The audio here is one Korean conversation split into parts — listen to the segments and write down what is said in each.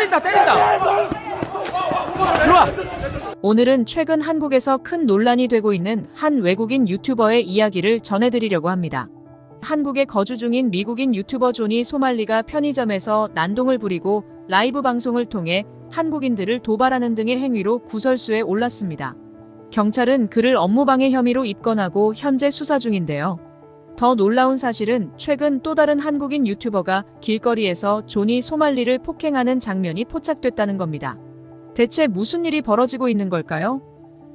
때린다 때린다 들어와 오늘은 최근 한국에서 큰 논란이 되고 있는 한 외국인 유튜버의 이야기를 전해드리려고 합니다. 한국에 거주 중인 미국인 유튜버 조니 소말리가 편의점에서 난동을 부리고 라이브 방송을 통해 한국인들을 도발하는 등의 행위로 구설수에 올랐습니다. 경찰은 그를 업무방해 혐의로 입건하고 현재 수사 중인데요. 더 놀라운 사실은 최근 또 다른 한국인 유튜버가 길거리에서 조니 소말리를 폭행하는 장면이 포착됐다는 겁니다. 대체 무슨 일이 벌어지고 있는 걸까요?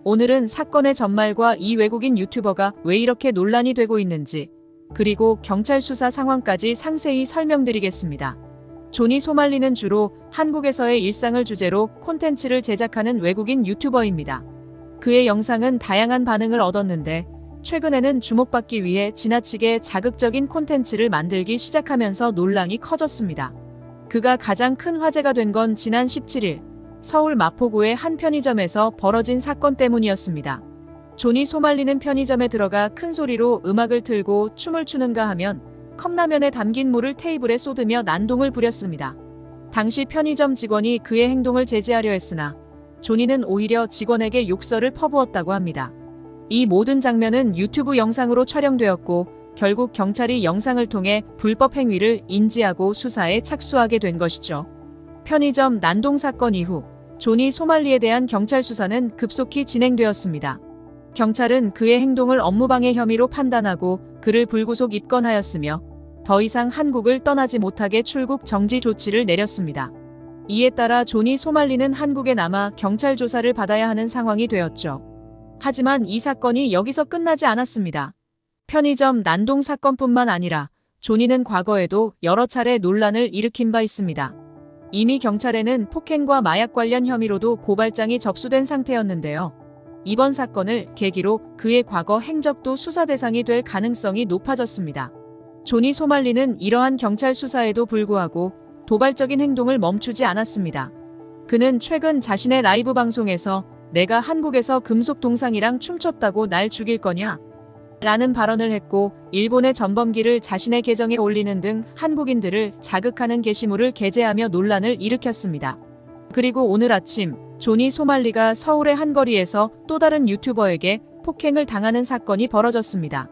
오늘은 사건의 전말과 이 외국인 유튜버가 왜 이렇게 논란이 되고 있는지, 그리고 경찰 수사 상황까지 상세히 설명드리겠습니다. 조니 소말리는 주로 한국에서의 일상을 주제로 콘텐츠를 제작하는 외국인 유튜버입니다. 그의 영상은 다양한 반응을 얻었는데, 최근에는 주목받기 위해 지나치게 자극적인 콘텐츠를 만들기 시작하면서 논란이 커졌습니다. 그가 가장 큰 화제가 된 건 지난 17일, 서울 마포구의 한 편의점에서 벌어진 사건 때문이었습니다. 존이 소말리는 편의점에 들어가 큰 소리로 음악을 틀고 춤을 추는가 하면 컵라면에 담긴 물을 테이블에 쏟으며 난동을 부렸습니다. 당시 편의점 직원이 그의 행동을 제지하려 했으나 조니는 오히려 직원에게 욕설을 퍼부었다고 합니다. 이 모든 장면은 유튜브 영상으로 촬영되었고 결국 경찰이 영상을 통해 불법 행위를 인지하고 수사에 착수하게 된 것이죠. 편의점 난동 사건 이후 조니 소말리에 대한 경찰 수사는 급속히 진행되었습니다. 경찰은 그의 행동을 업무방해 혐의로 판단하고 그를 불구속 입건하였으며 더 이상 한국을 떠나지 못하게 출국 정지 조치를 내렸습니다. 이에 따라 조니 소말리는 한국에 남아 경찰 조사를 받아야 하는 상황이 되었죠. 하지만 이 사건이 여기서 끝나지 않았습니다. 편의점 난동 사건뿐만 아니라 조니는 과거에도 여러 차례 논란을 일으킨 바 있습니다. 이미 경찰에는 폭행과 마약 관련 혐의로도 고발장이 접수된 상태였는데요. 이번 사건을 계기로 그의 과거 행적도 수사 대상이 될 가능성이 높아졌습니다. 조니 소말리는 이러한 경찰 수사에도 불구하고 도발적인 행동을 멈추지 않았습니다. 그는 최근 자신의 라이브 방송에서 내가 한국에서 금속 동상이랑 춤췄다고 날 죽일 거냐? 라는 발언을 했고 일본의 전범기를 자신의 계정에 올리는 등 한국인들을 자극하는 게시물을 게재하며 논란을 일으켰습니다. 그리고 오늘 아침 조니 소말리가 서울의 한 거리에서 또 다른 유튜버에게 폭행을 당하는 사건이 벌어졌습니다.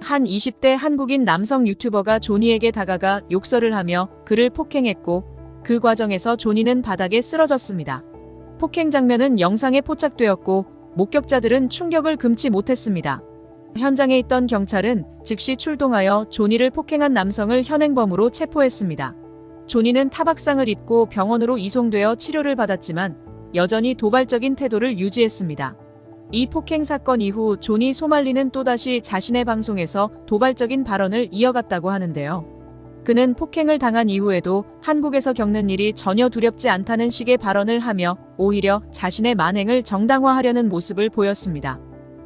한 20대 한국인 남성 유튜버가 조니에게 다가가 욕설을 하며 그를 폭행했고 그 과정에서 조니는 바닥에 쓰러졌습니다. 폭행 장면은 영상에 포착되었고 목격자들은 충격을 금치 못했습니다. 현장에 있던 경찰은 즉시 출동하여 조니를 폭행한 남성을 현행범으로 체포했습니다. 조니는 타박상을 입고 병원으로 이송되어 치료를 받았지만 여전히 도발적인 태도를 유지했습니다. 이 폭행 사건 이후 조니 소말리는 또다시 자신의 방송에서 도발적인 발언을 이어갔다고 하는데요. 그는 폭행을 당한 이후에도 한국에서 겪는 일이 전혀 두렵지 않다는 식의 발언을 하며 오히려 자신의 만행을 정당화하려는 모습을 보였습니다.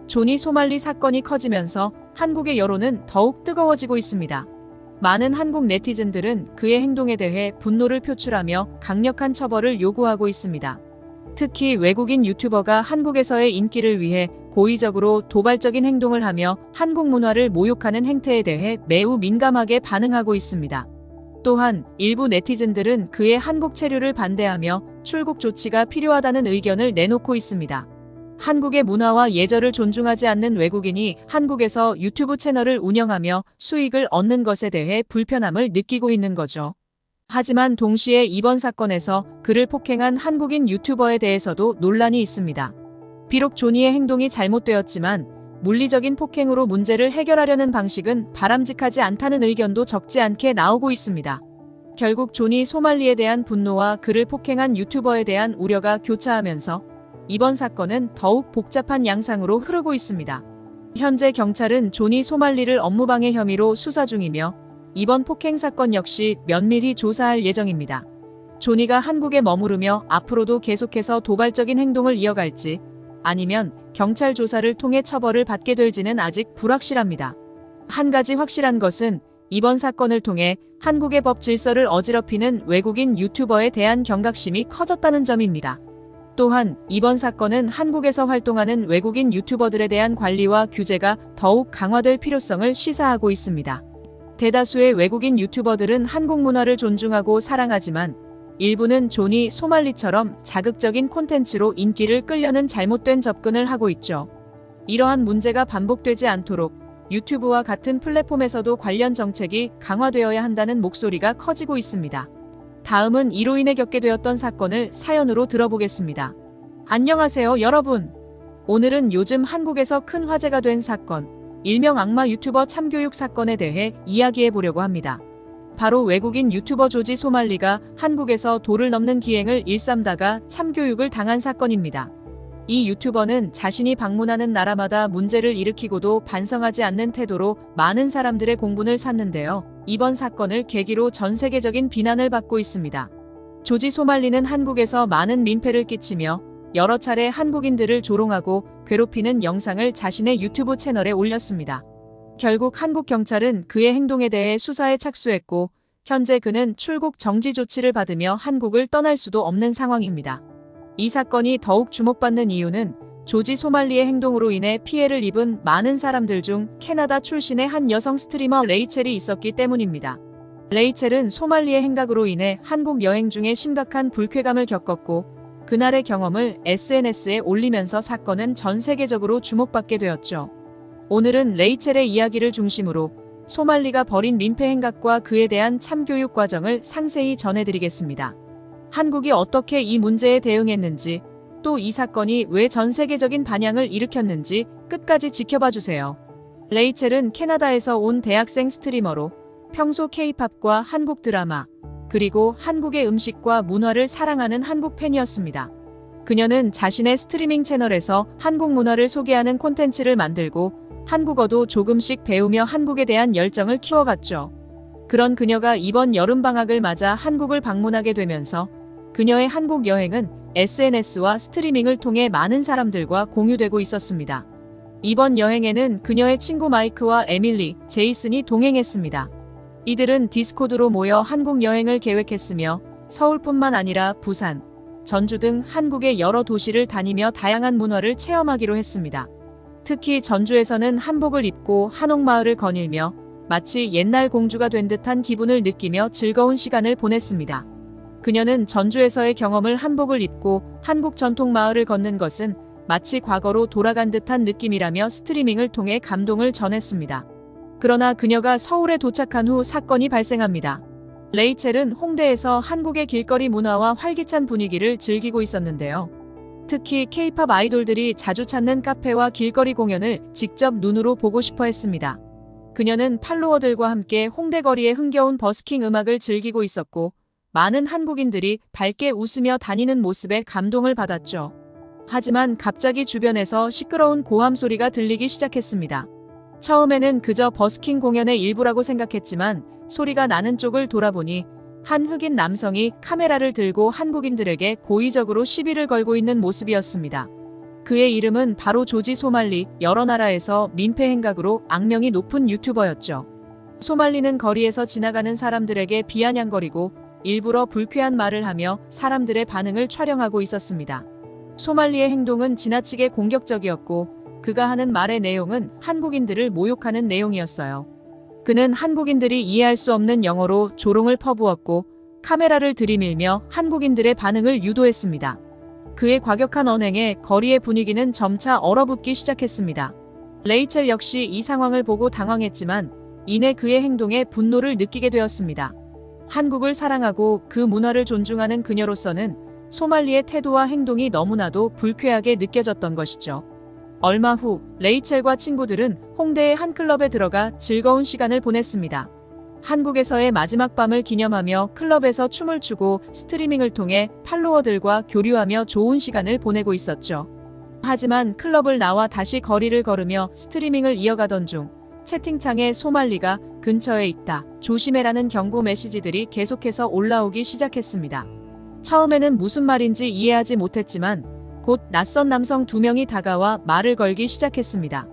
조니 소말리 사건이 커지면서 한국의 여론은 더욱 뜨거워지고 있습니다. 많은 한국 네티즌들은 그의 행동에 대해 분노를 표출하며 강력한 처벌을 요구하고 있습니다. 특히 외국인 유튜버가 한국에서의 인기를 위해 고의적으로 도발적인 행동을 하며 한국 문화를 모욕하는 행태에 대해 매우 민감하게 반응하고 있습니다. 또한 일부 네티즌들은 그의 한국 체류를 반대하며 출국 조치가 필요하다는 의견을 내놓고 있습니다. 한국의 문화와 예절을 존중하지 않는 외국인이 한국에서 유튜브 채널을 운영하며 수익을 얻는 것에 대해 불편함을 느끼고 있는 거죠. 하지만 동시에 이번 사건에서 그를 폭행한 한국인 유튜버에 대해서도 논란이 있습니다. 비록 조니의 행동이 잘못되었지만 물리적인 폭행으로 문제를 해결하려는 방식은 바람직하지 않다는 의견도 적지 않게 나오고 있습니다. 결국 조니 소말리에 대한 분노와 그를 폭행한 유튜버에 대한 우려가 교차하면서 이번 사건은 더욱 복잡한 양상으로 흐르고 있습니다. 현재 경찰은 조니 소말리를 업무방해 혐의로 수사 중이며 이번 폭행 사건 역시 면밀히 조사할 예정입니다. 조니가 한국에 머무르며 앞으로도 계속해서 도발적인 행동을 이어갈지 아니면 경찰 조사를 통해 처벌을 받게 될지는 아직 불확실합니다. 한 가지 확실한 것은 이번 사건을 통해 한국의 법 질서를 어지럽히는 외국인 유튜버에 대한 경각심이 커졌다는 점입니다. 또한 이번 사건은 한국에서 활동하는 외국인 유튜버들에 대한 관리와 규제가 더욱 강화될 필요성을 시사하고 있습니다. 대다수의 외국인 유튜버들은 한국 문화를 존중하고 사랑하지만 일부는 존이 소말리처럼 자극적인 콘텐츠로 인기를 끌려는 잘못된 접근을 하고 있죠. 이러한 문제가 반복되지 않도록 유튜브와 같은 플랫폼에서도 관련 정책이 강화되어야 한다는 목소리가 커지고 있습니다. 다음은 이로 인해 겪게 되었던 사건을 사연으로 들어보겠습니다. 안녕하세요, 여러분. 오늘은 요즘 한국에서 큰 화제가 된 사건, 일명 악마 유튜버 참교육 사건에 대해 이야기해 보려고 합니다. 바로 외국인 유튜버 조지 소말리가 한국에서 도를 넘는 기행을 일삼다가 참교육을 당한 사건입니다. 이 유튜버는 자신이 방문하는 나라마다 문제를 일으키고도 반성하지 않는 태도로 많은 사람들의 공분을 샀는데요. 이번 사건을 계기로 전 세계적인 비난을 받고 있습니다. 조지 소말리는 한국에서 많은 민폐를 끼치며 여러 차례 한국인들을 조롱하고 괴롭히는 영상을 자신의 유튜브 채널에 올렸습니다. 결국 한국 경찰은 그의 행동에 대해 수사에 착수했고 현재 그는 출국 정지 조치를 받으며 한국을 떠날 수도 없는 상황입니다. 이 사건이 더욱 주목받는 이유는 조지 소말리의 행동으로 인해 피해를 입은 많은 사람들 중 캐나다 출신의 한 여성 스트리머 레이첼이 있었기 때문입니다. 레이첼은 소말리의 행각으로 인해 한국 여행 중에 심각한 불쾌감을 겪었고 그날의 경험을 SNS에 올리면서 사건은 전 세계적으로 주목받게 되었죠. 오늘은 레이첼의 이야기를 중심으로 소말리가 벌인 민폐 행각과 그에 대한 참교육 과정을 상세히 전해드리겠습니다. 한국이 어떻게 이 문제에 대응했는지, 또 이 사건이 왜 전 세계적인 반향을 일으켰는지 끝까지 지켜봐 주세요. 레이첼은 캐나다에서 온 대학생 스트리머로 평소 케이팝과 한국 드라마, 그리고 한국의 음식과 문화를 사랑하는 한국 팬이었습니다. 그녀는 자신의 스트리밍 채널에서 한국 문화를 소개하는 콘텐츠를 만들고 한국어도 조금씩 배우며 한국에 대한 열정을 키워갔죠. 그런 그녀가 이번 여름방학을 맞아 한국을 방문하게 되면서 그녀의 한국 여행은 SNS와 스트리밍을 통해 많은 사람들과 공유되고 있었습니다. 이번 여행에는 그녀의 친구 마이크와 에밀리, 제이슨이 동행했습니다. 이들은 디스코드로 모여 한국 여행을 계획했으며 서울뿐만 아니라 부산, 전주 등 한국의 여러 도시를 다니며 다양한 문화를 체험하기로 했습니다. 특히 전주에서는 한복을 입고 한옥마을을 거닐며 마치 옛날 공주가 된 듯한 기분을 느끼며 즐거운 시간을 보냈습니다. 그녀는 전주에서의 경험을 한복을 입고 한국 전통 마을을 걷는 것은 마치 과거로 돌아간 듯한 느낌이라며 스트리밍을 통해 감동을 전했습니다. 그러나 그녀가 서울에 도착한 후 사건이 발생합니다. 레이첼은 홍대에서 한국의 길거리 문화와 활기찬 분위기를 즐기고 있었는데요. 특히 케이팝 아이돌들이 자주 찾는 카페와 길거리 공연을 직접 눈으로 보고 싶어 했습니다. 그녀는 팔로워들과 함께 홍대 거리의 흥겨운 버스킹 음악을 즐기고 있었고 많은 한국인들이 밝게 웃으며 다니는 모습에 감동을 받았죠. 하지만 갑자기 주변에서 시끄러운 고함 소리가 들리기 시작했습니다. 처음에는 그저 버스킹 공연의 일부라고 생각했지만 소리가 나는 쪽을 돌아보니 한 흑인 남성이 카메라를 들고 한국인들에게 고의적으로 시비를 걸고 있는 모습이었습니다. 그의 이름은 바로 조지 소말리, 여러 나라에서 민폐 행각으로 악명이 높은 유튜버였죠. 소말리는 거리에서 지나가는 사람들에게 비아냥거리고 일부러 불쾌한 말을 하며 사람들의 반응을 촬영하고 있었습니다. 소말리의 행동은 지나치게 공격적이었고 그가 하는 말의 내용은 한국인들을 모욕하는 내용이었어요. 그는 한국인들이 이해할 수 없는 영어로 조롱을 퍼부었고 카메라를 들이밀며 한국인들의 반응을 유도했습니다. 그의 과격한 언행에 거리의 분위기는 점차 얼어붙기 시작했습니다. 레이첼 역시 이 상황을 보고 당황했지만 이내 그의 행동에 분노를 느끼게 되었습니다. 한국을 사랑하고 그 문화를 존중하는 그녀로서는 소말리의 태도와 행동이 너무나도 불쾌하게 느껴졌던 것이죠. 얼마 후 레이첼과 친구들은 홍대의 한 클럽에 들어가 즐거운 시간을 보냈습니다. 한국에서의 마지막 밤을 기념하며 클럽에서 춤을 추고 스트리밍을 통해 팔로워들과 교류하며 좋은 시간을 보내고 있었죠. 하지만 클럽을 나와 다시 거리를 걸으며 스트리밍을 이어가던 중 채팅창에 소말리가 근처에 있다. 조심해라는 경고 메시지들이 계속해서 올라오기 시작했습니다. 처음에는 무슨 말인지 이해하지 못했지만 곧 낯선 남성 두 명이 다가와 말을 걸기 시작했습니다.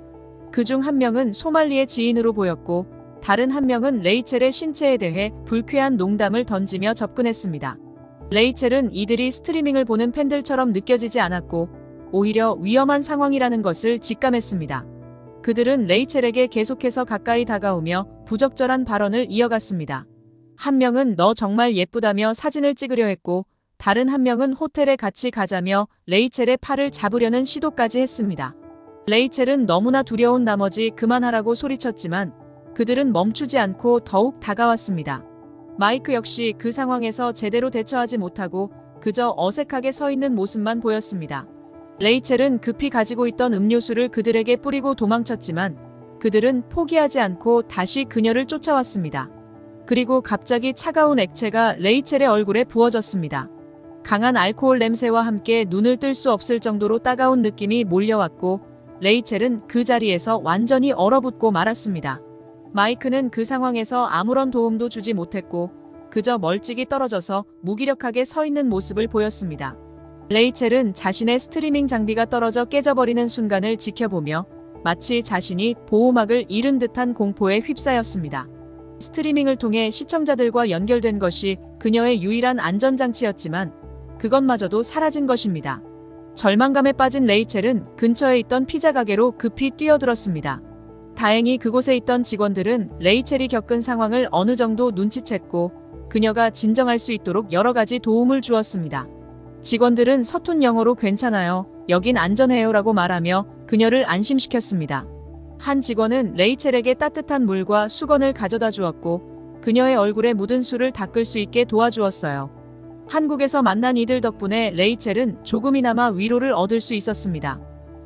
그 중 한 명은 소말리의 지인으로 보였고 다른 한 명은 레이첼의 신체에 대해 불쾌한 농담을 던지며 접근했습니다. 레이첼은 이들이 스트리밍을 보는 팬들처럼 느껴지지 않았고 오히려 위험한 상황이라는 것을 직감했습니다. 그들은 레이첼에게 계속해서 가까이 다가오며 부적절한 발언을 이어갔습니다. 한 명은 너 정말 예쁘다며 사진을 찍으려 했고 다른 한 명은 호텔에 같이 가자며 레이첼의 팔을 잡으려는 시도까지 했습니다. 레이첼은 너무나 두려운 나머지 그만하라고 소리쳤지만 그들은 멈추지 않고 더욱 다가왔습니다. 마이크 역시 그 상황에서 제대로 대처하지 못하고 그저 어색하게 서 있는 모습만 보였습니다. 레이첼은 급히 가지고 있던 음료수를 그들에게 뿌리고 도망쳤지만 그들은 포기하지 않고 다시 그녀를 쫓아왔습니다. 그리고 갑자기 차가운 액체가 레이첼의 얼굴에 부어졌습니다. 강한 알코올 냄새와 함께 눈을 뜰 수 없을 정도로 따가운 느낌이 몰려왔고 레이첼은 그 자리에서 완전히 얼어붙고 말았습니다. 마이크는 그 상황에서 아무런 도움도 주지 못했고 그저 멀찍이 떨어져서 무기력하게 서 있는 모습을 보였습니다. 레이첼은 자신의 스트리밍 장비가 떨어져 깨져버리는 순간을 지켜보며 마치 자신이 보호막을 잃은 듯한 공포에 휩싸였습니다. 스트리밍을 통해 시청자들과 연결된 것이 그녀의 유일한 안전장치였지만 그것마저도 사라진 것입니다. 절망감에 빠진 레이첼은 근처에 있던 피자 가게로 급히 뛰어들었습니다. 다행히 그곳에 있던 직원들은 레이첼이 겪은 상황을 어느 정도 눈치챘고 그녀가 진정할 수 있도록 여러 가지 도움을 주었습니다. 직원들은 서툰 영어로 괜찮아요. 여긴 안전해요 라고 말하며 그녀를 안심시켰습니다. 한 직원은 레이첼에게 따뜻한 물과 수건을 가져다 주었고 그녀의 얼굴에 묻은 술을 닦을 수 있게 도와주었어요. 한국에서 만난 이들 덕분에 레이첼은 조금이나마 위로를 얻을 수 있었습니다.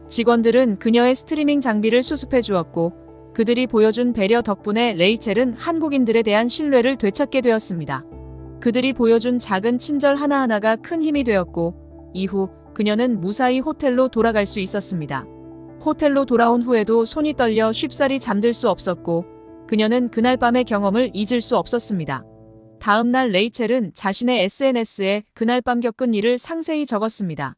직원들은 그녀의 스트리밍 장비를 수습해 주었고 그들이 보여준 배려 덕분에 레이첼은 한국인들에 대한 신뢰를 되찾게 되었습니다. 그들이 보여준 작은 친절 하나하나가 큰 힘이 되었고 이후 그녀는 무사히 호텔로 돌아갈 수 있었습니다. 호텔로 돌아온 후에도 손이 떨려 쉽사리 잠들 수 없었고 그녀는 그날 밤의 경험을 잊을 수 없었습니다. 다음 날 레이첼은 자신의 SNS에 그날 밤 겪은 일을 상세히 적었습니다.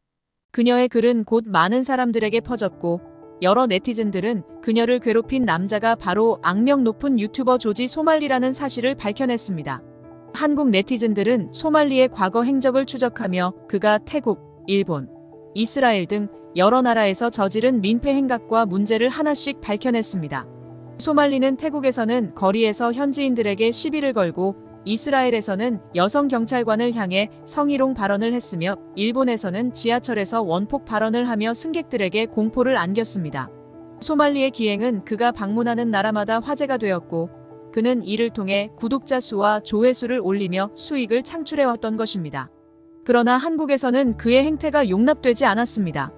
그녀의 글은 곧 많은 사람들에게 퍼졌고 여러 네티즌들은 그녀를 괴롭힌 남자가 바로 악명 높은 유튜버 조지 소말리라는 사실을 밝혀냈습니다. 한국 네티즌들은 소말리의 과거 행적을 추적하며 그가 태국, 일본, 이스라엘 등 여러 나라에서 저지른 민폐 행각과 문제를 하나씩 밝혀냈습니다. 소말리는 태국에서는 거리에서 현지인들에게 시비를 걸고 이스라엘에서는 여성 경찰관을 향해 성희롱 발언을 했으며 일본에서는 지하철에서 원폭 발언을 하며 승객들에게 공포를 안겼습니다. 소말리의 기행은 그가 방문하는 나라마다 화제가 되었고 그는 이를 통해 구독자 수와 조회수를 올리며 수익을 창출해왔던 것입니다. 그러나 한국에서는 그의 행태가 용납되지 않았습니다.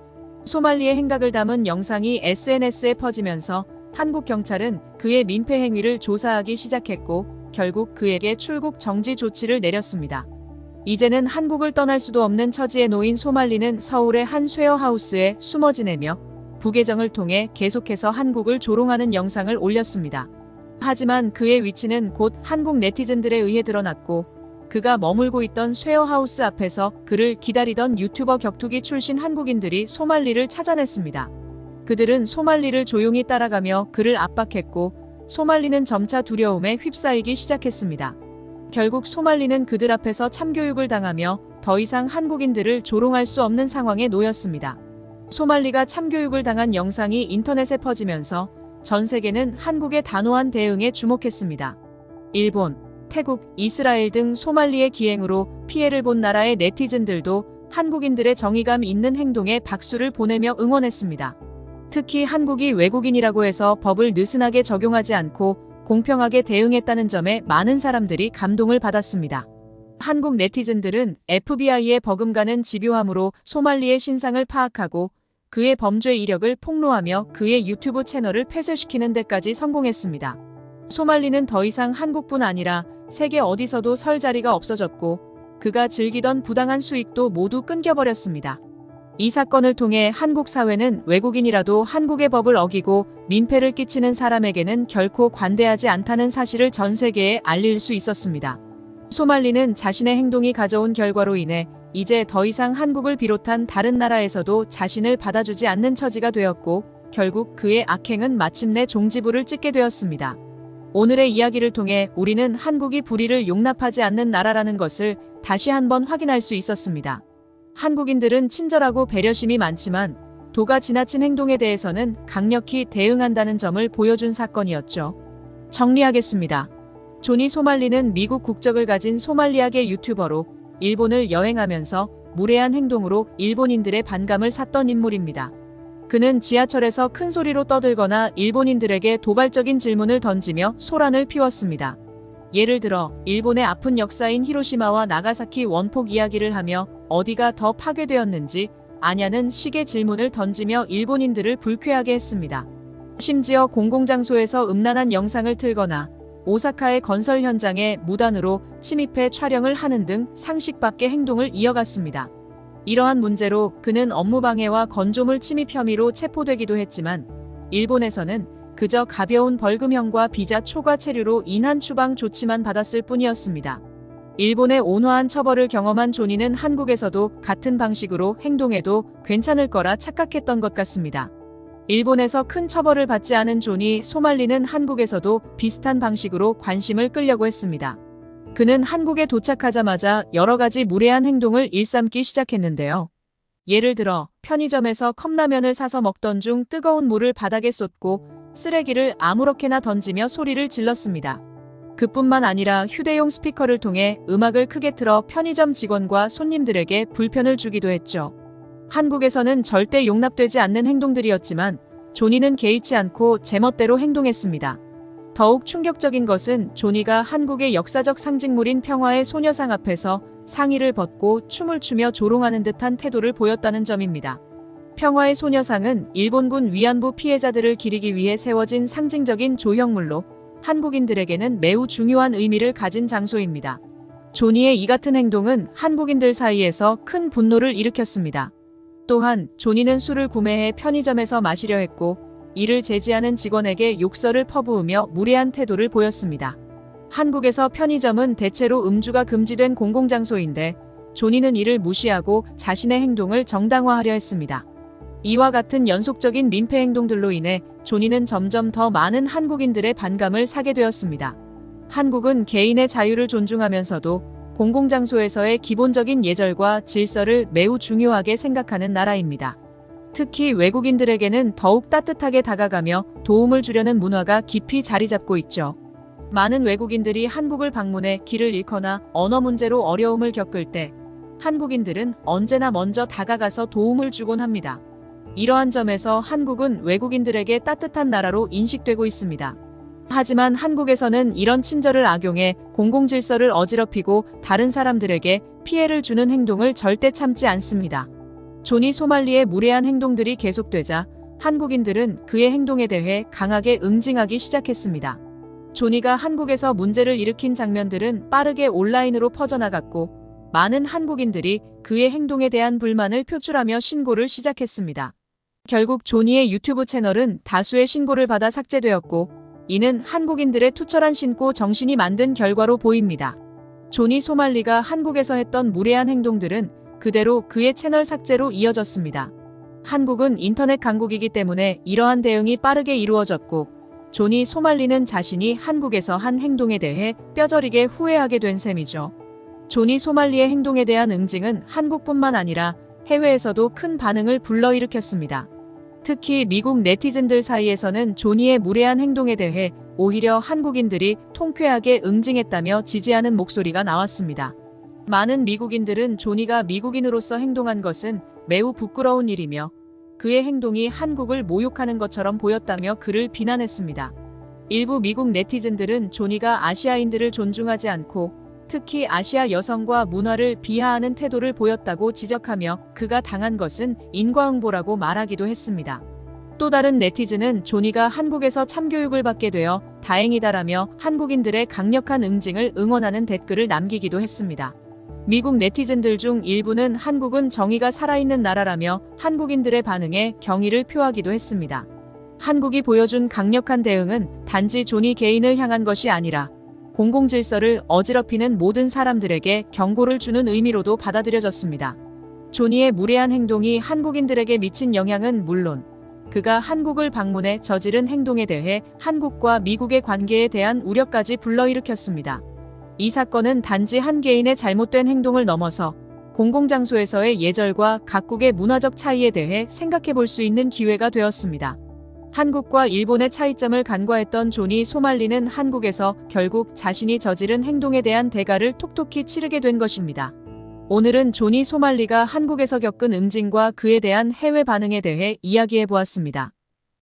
소말리의 행각을 담은 영상이 SNS에 퍼지면서 한국 경찰은 그의 민폐 행위를 조사하기 시작했고 결국 그에게 출국 정지 조치를 내렸습니다. 이제는 한국을 떠날 수도 없는 처지에 놓인 소말리는 서울의 한 쉐어하우스에 숨어 지내며 부계정을 통해 계속해서 한국을 조롱하는 영상을 올렸습니다. 하지만 그의 위치는 곧 한국 네티즌들에 의해 드러났고 그가 머물고 있던 쉐어하우스 앞에서 그를 기다리던 유튜버 격투기 출신 한국인들이 소말리를 찾아냈습니다. 그들은 소말리를 조용히 따라가며 그를 압박했고 소말리는 점차 두려움에 휩싸이기 시작했습니다. 결국 소말리는 그들 앞에서 참교육을 당하며 더 이상 한국인들을 조롱할 수 없는 상황에 놓였습니다. 소말리가 참교육을 당한 영상이 인터넷에 퍼지면서 전 세계는 한국의 단호한 대응에 주목했습니다. 일본, 태국, 이스라엘 등 소말리의 기행으로 피해를 본 나라의 네티즌들도 한국인들의 정의감 있는 행동에 박수를 보내며 응원했습니다. 특히 한국이 외국인이라고 해서 법을 느슨하게 적용하지 않고 공평하게 대응했다는 점에 많은 사람들이 감동을 받았습니다. 한국 네티즌들은 FBI의 버금가는 집요함으로 소말리의 신상을 파악하고 그의 범죄 이력을 폭로하며 그의 유튜브 채널을 폐쇄시키는 데까지 성공했습니다. 소말리는 더 이상 한국뿐 아니라 세계 어디서도 설 자리가 없어졌고 그가 즐기던 부당한 수익도 모두 끊겨버렸습니다. 이 사건을 통해 한국 사회는 외국인이라도 한국의 법을 어기고 민폐를 끼치는 사람에게는 결코 관대하지 않다는 사실을 전 세계에 알릴 수 있었습니다. 소말리는 자신의 행동이 가져온 결과로 인해 이제 더 이상 한국을 비롯한 다른 나라에서도 자신을 받아주지 않는 처지가 되었고 결국 그의 악행은 마침내 종지부를 찍게 되었습니다. 오늘의 이야기를 통해 우리는 한국이 불의를 용납하지 않는 나라라는 것을 다시 한번 확인할 수 있었습니다. 한국인들은 친절하고 배려심이 많지만 도가 지나친 행동에 대해서는 강력히 대응한다는 점을 보여준 사건이었죠. 정리하겠습니다. 조니 소말리는 미국 국적을 가진 소말리아계 유튜버로 일본을 여행하면서 무례한 행동으로 일본인들의 반감을 샀던 인물입니다. 그는 지하철에서 큰 소리로 떠들거나 일본인들에게 도발적인 질문을 던지며 소란을 피웠습니다. 예를 들어 일본의 아픈 역사인 히로시마와 나가사키 원폭 이야기를 하며 어디가 더 파괴되었는지 아냐는 식의 질문을 던지며 일본인들을 불쾌하게 했습니다. 심지어 공공장소에서 음란한 영상을 틀거나 오사카의 건설 현장에 무단으로 침입해 촬영을 하는 등 상식 밖의 행동을 이어갔습니다. 이러한 문제로 그는 업무방해와 건조물 침입 혐의로 체포되기도 했지만 일본에서는 그저 가벼운 벌금형과 비자 초과 체류로 인한 추방 조치만 받았을 뿐이었습니다. 일본의 온화한 처벌을 경험한 조니는 한국에서도 같은 방식으로 행동해도 괜찮을 거라 착각했던 것 같습니다. 일본에서 큰 처벌을 받지 않은 존이 소말리는 한국에서도 비슷한 방식으로 관심을 끌려고 했습니다. 그는 한국에 도착하자마자 여러 가지 무례한 행동을 일삼기 시작했는데요. 예를 들어 편의점에서 컵라면을 사서 먹던 중 뜨거운 물을 바닥에 쏟고 쓰레기를 아무렇게나 던지며 소리를 질렀습니다. 그뿐만 아니라 휴대용 스피커를 통해 음악을 크게 틀어 편의점 직원과 손님들에게 불편을 주기도 했죠. 한국에서는 절대 용납되지 않는 행동들이었지만 조니는 개의치 않고 제멋대로 행동했습니다. 더욱 충격적인 것은 조니가 한국의 역사적 상징물인 평화의 소녀상 앞에서 상의를 벗고 춤을 추며 조롱하는 듯한 태도를 보였다는 점입니다. 평화의 소녀상은 일본군 위안부 피해자들을 기리기 위해 세워진 상징적인 조형물로 한국인들에게는 매우 중요한 의미를 가진 장소입니다. 조니의 이 같은 행동은 한국인들 사이에서 큰 분노를 일으켰습니다. 또한 조니는 술을 구매해 편의점에서 마시려 했고 이를 제지하는 직원에게 욕설을 퍼부으며 무례한 태도를 보였습니다. 한국에서 편의점은 대체로 음주가 금지된 공공장소인데 조니는 이를 무시하고 자신의 행동을 정당화하려 했습니다. 이와 같은 연속적인 민폐 행동들로 인해 조니는 점점 더 많은 한국인들의 반감을 사게 되었습니다. 한국은 개인의 자유를 존중하면서도 공공장소에서의 기본적인 예절과 질서를 매우 중요하게 생각하는 나라입니다. 특히 외국인들에게는 더욱 따뜻하게 다가가며 도움을 주려는 문화가 깊이 자리 잡고 있죠. 많은 외국인들이 한국을 방문해 길을 잃거나 언어 문제로 어려움을 겪을 때 한국인들은 언제나 먼저 다가가서 도움을 주곤 합니다. 이러한 점에서 한국은 외국인들에게 따뜻한 나라로 인식되고 있습니다. 하지만 한국에서는 이런 친절을 악용해 공공질서를 어지럽히고 다른 사람들에게 피해를 주는 행동을 절대 참지 않습니다. 조니 소말리의 무례한 행동들이 계속되자 한국인들은 그의 행동에 대해 강하게 응징하기 시작했습니다. 조니가 한국에서 문제를 일으킨 장면들은 빠르게 온라인으로 퍼져나갔고 많은 한국인들이 그의 행동에 대한 불만을 표출하며 신고를 시작했습니다. 결국 조니의 유튜브 채널은 다수의 신고를 받아 삭제되었고 이는 한국인들의 투철한 신고 정신이 만든 결과로 보입니다. 조니 소말리가 한국에서 했던 무례한 행동들은 그대로 그의 채널 삭제로 이어졌습니다. 한국은 인터넷 강국이기 때문에 이러한 대응이 빠르게 이루어졌고 조니 소말리는 자신이 한국에서 한 행동에 대해 뼈저리게 후회하게 된 셈이죠. 조니 소말리의 행동에 대한 응징은 한국뿐만 아니라 해외에서도 큰 반응을 불러일으켰습니다. 특히 미국 네티즌들 사이에서는 조니의 무례한 행동에 대해 오히려 한국인들이 통쾌하게 응징했다며 지지하는 목소리가 나왔습니다. 많은 미국인들은 조니가 미국인으로서 행동한 것은 매우 부끄러운 일이며 그의 행동이 한국을 모욕하는 것처럼 보였다며 그를 비난했습니다. 일부 미국 네티즌들은 조니가 아시아인들을 존중하지 않고 특히 아시아 여성과 문화를 비하하는 태도를 보였다고 지적하며 그가 당한 것은 인과응보라고 말하기도 했습니다. 또 다른 네티즌은 조니가 한국에서 참교육을 받게 되어 다행이다라며 한국인들의 강력한 응징을 응원하는 댓글을 남기기도 했습니다. 미국 네티즌들 중 일부는 한국은 정의가 살아있는 나라라며 한국인들의 반응에 경의를 표하기도 했습니다. 한국이 보여준 강력한 대응은 단지 조니 개인을 향한 것이 아니라 공공질서를 어지럽히는 모든 사람들에게 경고를 주는 의미로도 받아들여졌습니다. 조니의 무례한 행동이 한국인들에게 미친 영향은 물론 그가 한국을 방문해 저지른 행동에 대해 한국과 미국의 관계에 대한 우려까지 불러일으켰습니다. 이 사건은 단지 한 개인의 잘못된 행동을 넘어서 공공장소에서의 예절과 각국의 문화적 차이에 대해 생각해 볼 수 있는 기회가 되었습니다. 한국과 일본의 차이점을 간과했던 존이 소말리는 한국에서 결국 자신이 저지른 행동에 대한 대가를 톡톡히 치르게 된 것입니다. 오늘은 존이 소말리가 한국에서 겪은 응징과 그에 대한 해외 반응에 대해 이야기해 보았습니다.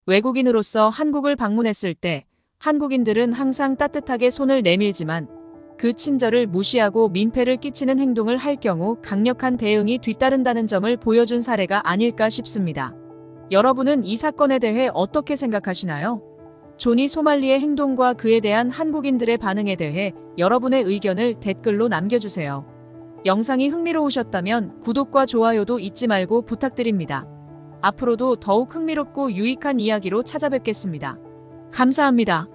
외국인으로서 한국을 방문했을 때 한국인들은 항상 따뜻하게 손을 내밀지만 그 친절을 무시하고 민폐를 끼치는 행동을 할 경우 강력한 대응이 뒤따른다는 점을 보여준 사례가 아닐까 싶습니다. 여러분은 이 사건에 대해 어떻게 생각하시나요? 조니 소말리의 행동과 그에 대한 한국인들의 반응에 대해 여러분의 의견을 댓글로 남겨주세요. 영상이 흥미로우셨다면 구독과 좋아요도 잊지 말고 부탁드립니다. 앞으로도 더욱 흥미롭고 유익한 이야기로 찾아뵙겠습니다. 감사합니다.